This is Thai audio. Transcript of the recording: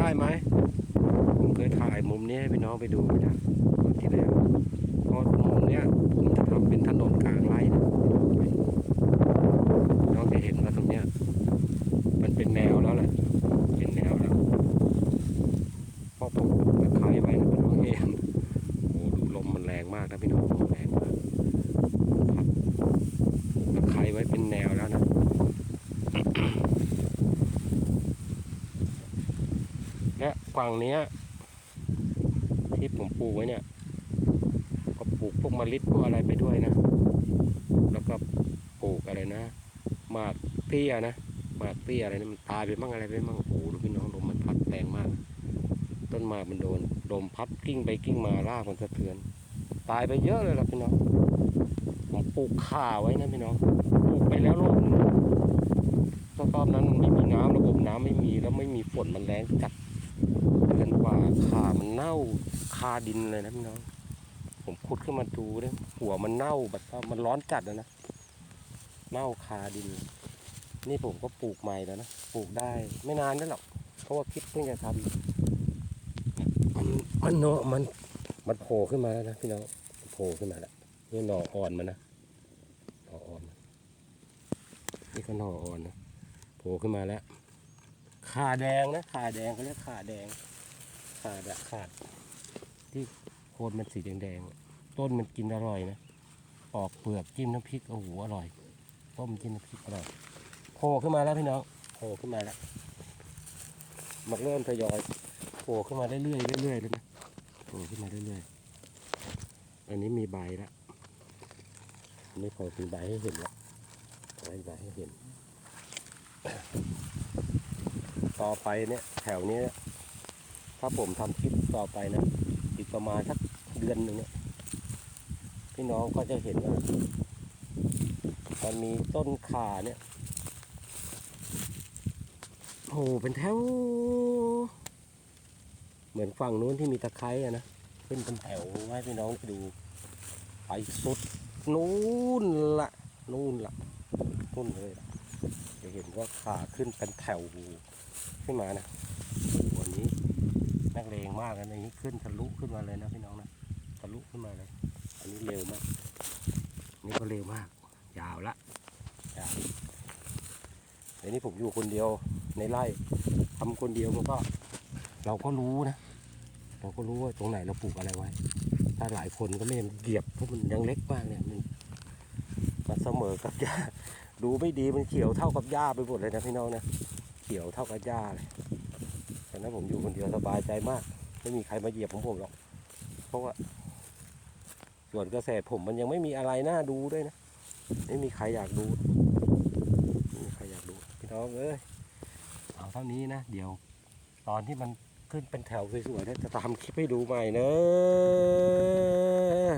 ได้ไหมผมเคยถ่ายมุมนี้ให้พี่น้องไปดูนะตอนที่แล้วเพราะมุมเนี้ยผมจะทำเป็นถนนกลางไร่นะน้องจะเห็นว่าตรงเนี้ย มันเป็นแนวแล้วแหละเป็นแนวแล้วพราะผมปลูกตะไคร้ไว้นะพี่น้องเองโอ้ดูลมมันแรงมากนะพี่น้องลมแรงมากพัดตะไคร้ไว้เป็นแนวแล้วนะ และฝั่งเนี้ยที่ผมปลูกไว้เนี่ย ก็ปลูกพวกมะลิพวกอะไรไปด้วยนะ แล้วก็ปลูกอะไรนะหมากเปี้ยนะหมากเปี้ยอะไรนะมันตายไปมั่งอะไรไปมั่งโอ้โหดูพี่น้องลมมันพัดแรงมาก ต้นหมากมันโดนลมพัดกิ้งไปกิ้งมารากมันสะเทือน ตายไปเยอะเลยล่ะพี่น้องผมปลูกข่าไว้นะพี่น้องปลูกไปแล้วรอบนึงราะตอนนั้นมันไม่มีน้ำระบบน้ำไม่มีแล้วไม่มีฝนมันแรงจัด เดือนกว่าขามั นเน่าคาดินเลยนะพี่น้อง ผมขุดขึ้นมาดูเนี่ยหัวมันเน่าแบบว่ามันร้อนจัดนะนะเน่าคาดิน นี่ผมก็ปลูกใหม่แล้วนะปลูกได้ไม่นานนั่นหรอกเพราะว่าคิดเพิ่งจะทำมันมันเนาะมันมันโผล่ขึ้นมาแล้วนะพี่น้องโผล่ขึ้นมาแล้วนี่หน่ออ่อนมันนะหน่ออ่อนนนี่ก็หน่ออ่อนนะโผล่ขึ้นมาแล้วขาแดงนะขาแดงเขาเรียกขาแดง ขาดะขาด ที่โคนมันสีแดงๆ ต้นมันกินอร่อยนะปอกเปลือกจิ้มน้ำพริกโอ้โหอร่อยต้มจิ้มน้ำพริกอร่อยโผล่ขึ้นมาแล้วพี่น้องโผล่ขึ้นมาแล้วมันเริ่มทยอยโผล่ขึ้นมาเรื่อยๆเรื่อยๆเลยนะโผล่ขึ้นมาเรื่อยๆอันนี้มีใบแล้วอันนี้พอเป็นใบให้เห็นแล้วใบใบให้เห็น ต่อไปเนี่ยแถวนี้เนี่ย ถ้าผมทำคลิปต่อไปนะอีกประมาณสักเดือนหนึ่งเนี่ยพี่น้องก็จะเห็นว่ามันมีต้นขาเนี่ยโอ้โหเป็นแถว เหมือนฝั่งนู้นที่มีตะไคร้อะนะขึ้นเป็นแถวให้พี่น้องไปดูไปสุดนู้นละนู่นละนู่นเลยจะเห็นว่าขาขึ้นเป็นแถวขึ้นมานะวันนี้ นักเลงมากนะอันนี้ขึ้นทะลุขึ้นมาเลยนะพี่น้องนะทะลุขึ้นมาเลย อันนี้เร็วมากนี่ก็เร็วมาก ยาวละยาวอันนี้ผมอยู่คนเดียวในไร่ทำคนเดียวมันก็ เราก็รู้นะ เราก็รู้ว่าตรงไหนเราปลูกอะไรไว้ ถ้าหลายคนก็ไม่เห็นเหยียบเพราะมันยังเล็กมากเนี่ยมันมันเสมอกับหญ้าดูไม่ดีมันเขียวเท่ากับหญ้าไปหมดเลยนะพี่น้องนะเขียวเท่ากับหญ้าเลย ฉะนั้นผมอยู่คนเดียวสบายใจมาก ไม่มีใครมาเหยียบของผมหรอก เพราะว่าส่วนเกษตรผมมันยังไม่มีอะไรน่าดูด้วยนะ ไม่มีใครอยากดูไม่มีใครอยากดูพี่น้องเอ้ยเอาเท่านี้นะ เดี๋ยว ตอนที่มันขึ้นเป็นแถวสวยๆเนี่ยจะทำคลิปให้ดูใหม่เนอะ